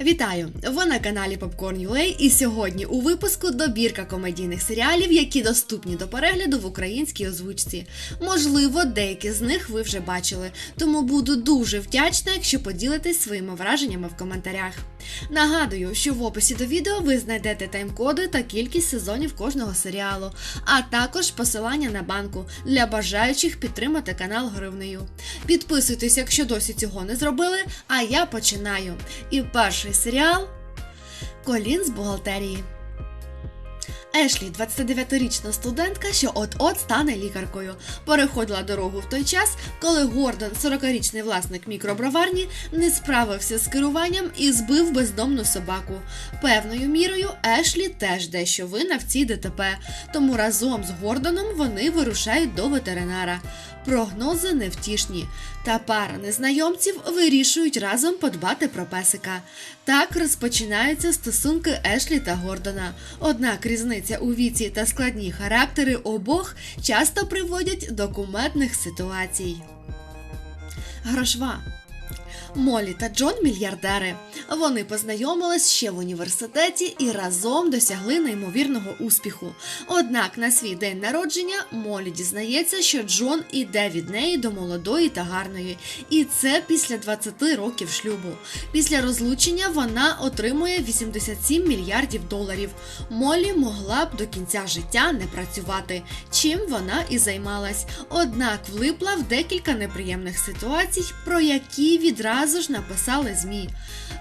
Вітаю! Ви на каналі Popcorn UA і сьогодні у випуску добірка комедійних серіалів, які доступні до перегляду в українській озвучці. Можливо, деякі з них ви вже бачили, тому буду дуже вдячна, якщо поділитесь своїми враженнями в коментарях. Нагадую, що в описі до відео ви знайдете тайм-коди та кількість сезонів кожного серіалу, а також посилання на банку для бажаючих підтримати канал гривнею. Підписуйтесь, якщо досі цього не зробили, а я починаю. І перший серіал Колін з бухгалтерії. Ешлі, 29-річна студентка, що от-от стане лікаркою, переходила дорогу в той час, коли Гордон, 40-річний власник мікроброварні, не справився з керуванням і збив бездомну собаку. Певною мірою Ешлі теж дещо вина в цій ДТП, тому разом з Гордоном вони вирушають до ветеринара. Прогнози невтішні, та пара незнайомців вирішують разом подбати про песика. Так розпочинаються стосунки Ешлі та Гордона. Однак різниця у віці та складні характери обох часто приводять до кумедних ситуацій. Грошва. Молі та Джон мільярдери. Вони познайомились ще в університеті і разом досягли неймовірного успіху. Однак на свій день народження Молі дізнається, що Джон іде від неї до молодої та гарної, і це після 20 років шлюбу. Після розлучення вона отримує 87 мільярдів доларів. Молі могла б до кінця життя не працювати, чим вона і займалась. Однак влипла в декілька неприємних ситуацій, про які відразу ж написали ЗМІ.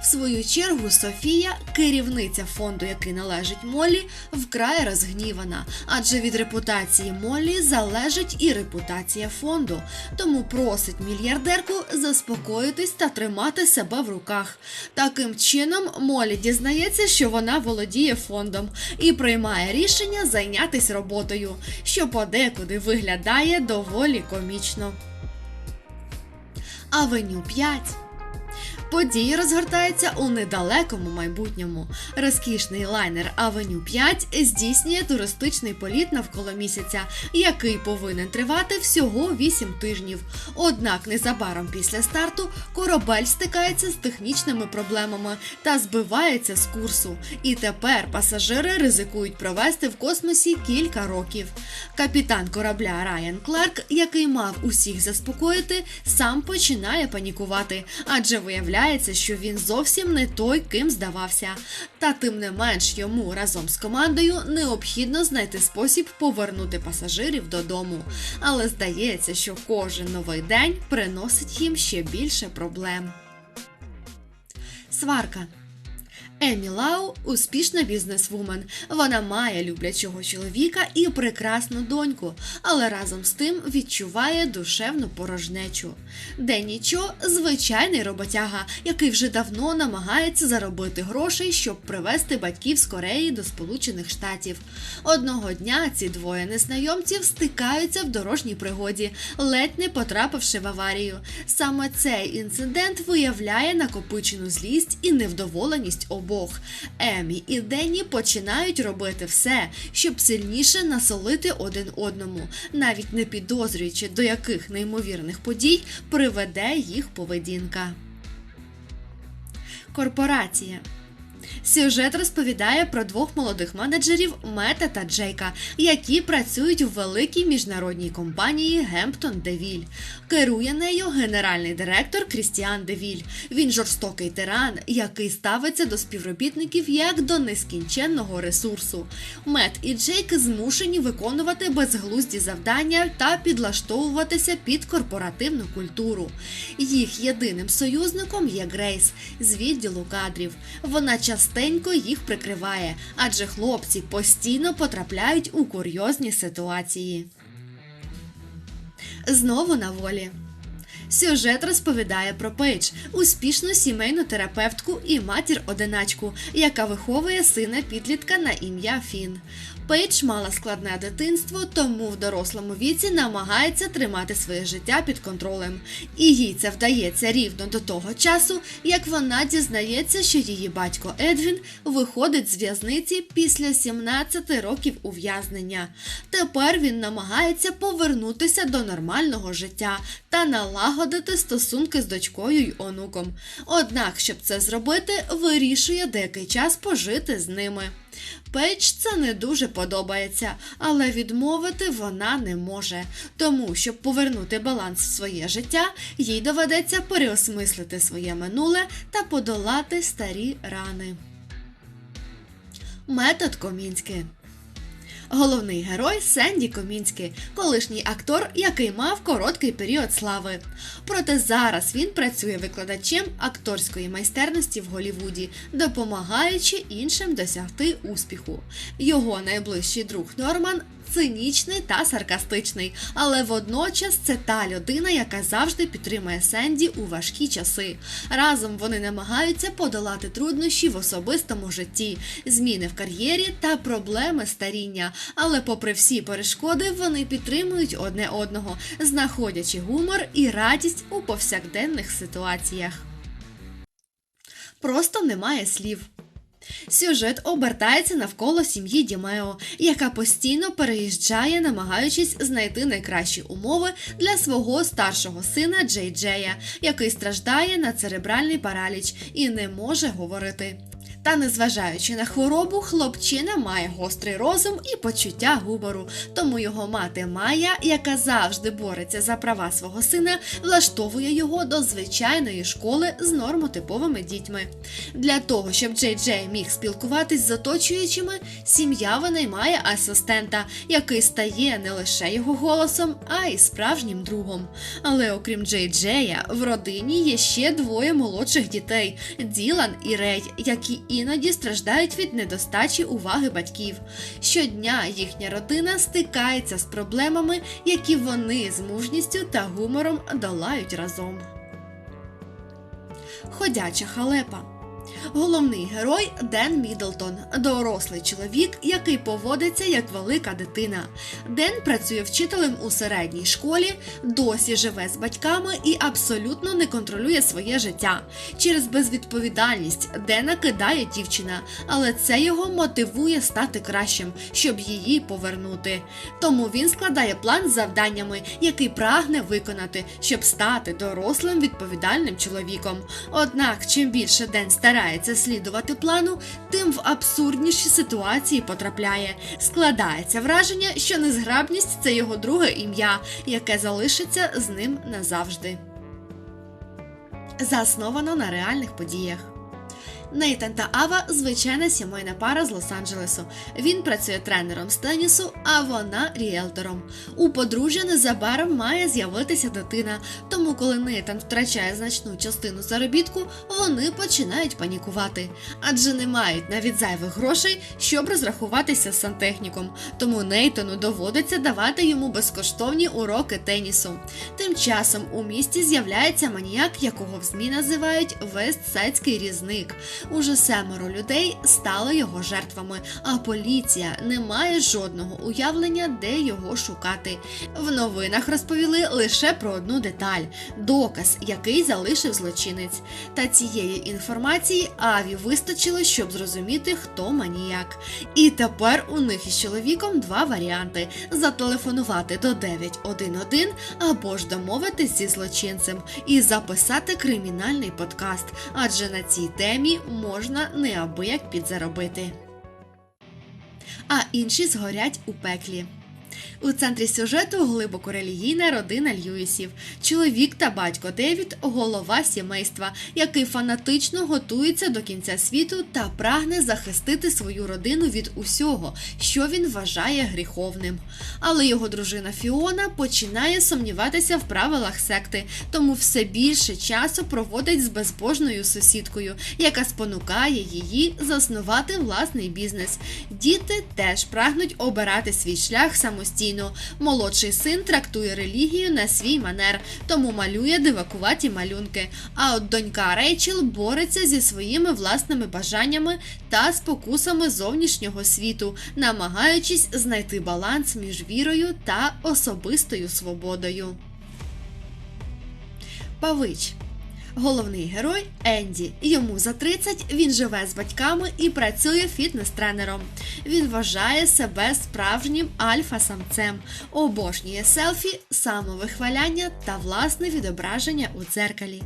В свою чергу Софія, керівниця фонду, який належить Молі, вкрай розгнівана, адже від репутації Молі залежить і репутація фонду. Тому просить мільярдерку заспокоїтись та тримати себе в руках. Таким чином, Молі дізнається, що вона володіє фондом і приймає рішення зайнятися роботою, що подекуди виглядає доволі комічно. Авеню 5 Події розгортаються у недалекому майбутньому. Розкішний лайнер Авеню 5 здійснює туристичний політ навколо місяця, який повинен тривати всього 8 тижнів. Однак незабаром після старту корабель стикається з технічними проблемами та збивається з курсу. І тепер пасажири ризикують провести в космосі кілька років. Капітан корабля Райан Кларк, який мав усіх заспокоїти, сам починає панікувати, адже виявляє виявляється, що він зовсім не той, ким здавався. Та тим не менш йому разом з командою необхідно знайти спосіб повернути пасажирів додому. Але здається, що кожен новий день приносить їм ще більше проблем. Сварка Емі Лау успішна бізнесвумен. Вона має люблячого чоловіка і прекрасну доньку, але разом з тим відчуває душевну порожнечу. Денні Чо – звичайний роботяга, який вже давно намагається заробити грошей, щоб привезти батьків з Кореї до Сполучених Штатів. Одного дня ці двоє незнайомців стикаються в дорожній пригоді, ледь не потрапивши в аварію. Саме цей інцидент виявляє накопичену злість і невдоволеність обох обох. Емі і Денні починають робити все, щоб сильніше насолити один одному, навіть не підозрюючи, до яких неймовірних подій приведе їх поведінка. Корпорація Сюжет розповідає про двох молодих менеджерів Мета та Джейка, які працюють у великій міжнародній компанії Гемптон Девіль. Керує нею генеральний директор Крістіан Девіль. Він жорстокий тиран, який ставиться до співробітників як до нескінченного ресурсу. Мет і Джейк змушені виконувати безглузді завдання та підлаштовуватися під корпоративну культуру. Їх єдиним союзником є Грейс з відділу кадрів. Вона частенько їх прикриває, адже хлопці постійно потрапляють у курйозні ситуації. Знову на волі. Сюжет розповідає про Пейдж, успішну сімейну терапевтку і матір-одиначку, яка виховує сина підлітка на ім'я Фін. Пейдж мала складне дитинство, тому в дорослому віці намагається тримати своє життя під контролем. І їй це вдається рівно до того часу, як вона дізнається, що її батько Едвін виходить з в'язниці після 17 років ув'язнення. Тепер він намагається повернутися до нормального життя та налагодити налагодити стосунки з дочкою й онуком. Однак, щоб це зробити, вирішує деякий час пожити з ними. Пейдж це не дуже подобається, але відмовити вона не може. Тому, щоб повернути баланс в своє життя, їй доведеться переосмислити своє минуле та подолати старі рани. Метод Комінський Головний герой Сенді Комінський, колишній актор, який мав короткий період слави. Проте зараз він працює викладачем акторської майстерності в Голівуді, допомагаючи іншим досягти успіху. Його найближчий друг Норман цинічний та саркастичний, але водночас це та людина, яка завжди підтримує Сенді у важкі часи. Разом вони намагаються подолати труднощі в особистому житті, зміни в кар'єрі та проблеми старіння. Але, попри всі перешкоди, вони підтримують одне одного, знаходячи гумор і радість у повсякденних ситуаціях. Просто немає слів. Сюжет обертається навколо сім'ї Дімео, яка постійно переїжджає, намагаючись знайти найкращі умови для свого старшого сина Джей Джея, який страждає на церебральний параліч і не може говорити. Та незважаючи на хворобу, хлопчина має гострий розум і почуття гумору. Тому його мати Майя, яка завжди бореться за права свого сина, влаштовує його до звичайної школи з нормотиповими дітьми. Для того, щоб Джей Джей міг спілкуватись з оточуючими, сім'я винаймає асистента, який стає не лише його голосом, а й справжнім другом. Але окрім Джей Джея, в родині є ще двоє молодших дітей Ділан і Рей, які іноді страждають від недостачі уваги батьків. Щодня їхня родина стикається з проблемами, які вони з мужністю та гумором долають разом. Ходяча халепа. Головний герой Ден Мідлтон, дорослий чоловік, який поводиться як велика дитина. Ден працює вчителем у середній школі, досі живе з батьками і абсолютно не контролює своє життя. Через безвідповідальність Дена кидає дівчина, але це його мотивує стати кращим, щоб її повернути. Тому він складає план з завданнями, який прагне виконати, щоб стати дорослим відповідальним чоловіком. Однак, чим більше Ден старається слідувати плану, тим в абсурдніші ситуації потрапляє. Складається враження, що незграбність це його друге ім'я, яке залишиться з ним назавжди. Засновано на реальних подіях. Нейтан та Ава звичайна сімейна пара з Лос-Анджелесу. Він працює тренером з тенісу, а вона ріелтором. У подружжя незабаром має з'явитися дитина, тому коли Нейтан втрачає значну частину заробітку, вони починають панікувати, адже не мають навіть зайвих грошей, щоб розрахуватися з сантехніком. Тому Нейтану доводиться давати йому безкоштовні уроки тенісу. Тим часом у місті з'являється маніяк, якого в ЗМІ називають Вестсайдський різник. Уже семеро людей стали його жертвами, а поліція не має жодного уявлення, де його шукати. В новинах розповіли лише про одну деталь доказ, який залишив злочинець. Та цієї інформації Аві вистачило, щоб зрозуміти, хто маніяк. І тепер у них із чоловіком два варіанти: зателефонувати до 911 або ж домовитись зі злочинцем і записати кримінальний подкаст, адже на цій темі можна неабияк підзаробити. А інші згорять у пеклі. У центрі сюжету глибоко релігійна родина Льюісів. Чоловік та батько Девід голова сімейства, який фанатично готується до кінця світу та прагне захистити свою родину від усього, що він вважає гріховним. Але його дружина Фіона починає сумніватися в правилах секти, тому все більше часу проводить з безбожною сусідкою, яка спонукає її заснувати власний бізнес. Діти теж прагнуть обирати свій шлях самостійно. Молодший син трактує релігію на свій манер, тому малює дивакуваті малюнки. А от донька Рейчел бореться зі своїми власними бажаннями та спокусами зовнішнього світу, намагаючись знайти баланс між вірою та особистою свободою. Павич Головний герой Енді. Йому за 30, він живе з батьками і працює фітнес-тренером. Він вважає себе справжнім альфа-самцем, обожнює селфі, самовихваляння та власне відображення у дзеркалі.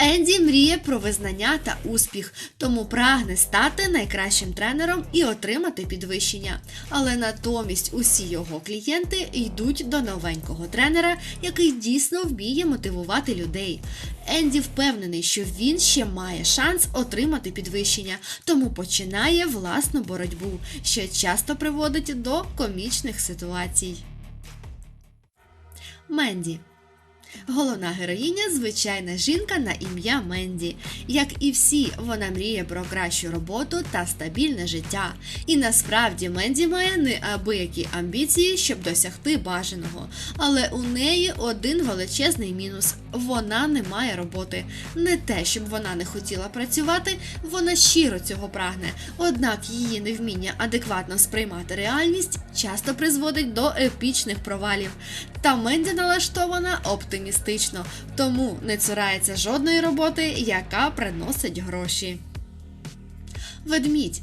Енді мріє про визнання та успіх, тому прагне стати найкращим тренером і отримати підвищення. Але натомість усі його клієнти йдуть до новенького тренера, який дійсно вміє мотивувати людей. Енді впевнений, що він ще має шанс отримати підвищення, тому починає власну боротьбу, що часто приводить до комічних ситуацій. Менді Головна героїня звичайна жінка на ім'я Менді. Як і всі, вона мріє про кращу роботу та стабільне життя. І насправді Менді має неабиякі амбіції, щоб досягти бажаного. Але у неї один величезний мінус: вона не має роботи. Не те, щоб вона не хотіла працювати, вона щиро цього прагне. Однак її невміння адекватно сприймати реальність часто призводить до епічних провалів. Та Менді налаштована оптимістично, тому не цурається жодної роботи, яка приносить гроші. Ведмідь.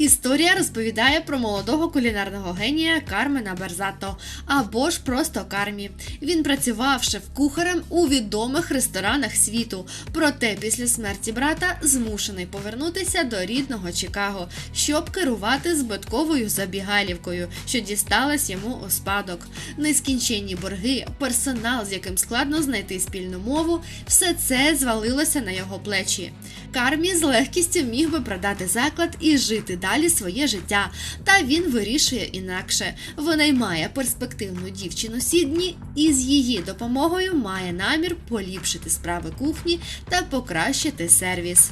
Історія розповідає про молодого кулінарного генія Кармена Берзато або ж просто Кармі. Він працював шеф-кухарем у відомих ресторанах світу, проте після смерті брата змушений повернутися до рідного Чикаго, щоб керувати збитковою забігалівкою, що дісталась йому у спадок. Нескінченні борги, персонал, з яким складно знайти спільну мову, все це звалилося на його плечі. Кармі з легкістю міг би продати заклад і жити далі своє життя. Та він вирішує інакше. Винаймає перспективну дівчину Сідні і з її допомогою має намір поліпшити справи кухні та покращити сервіс.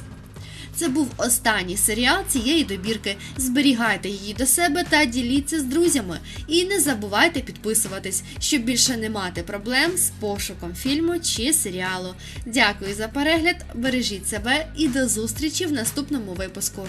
Це був останній серіал цієї добірки. Зберігайте її до себе та діліться з друзями. І не забувайте підписуватись, щоб більше не мати проблем з пошуком фільму чи серіалу. Дякую за перегляд, бережіть себе і до зустрічі в наступному випуску.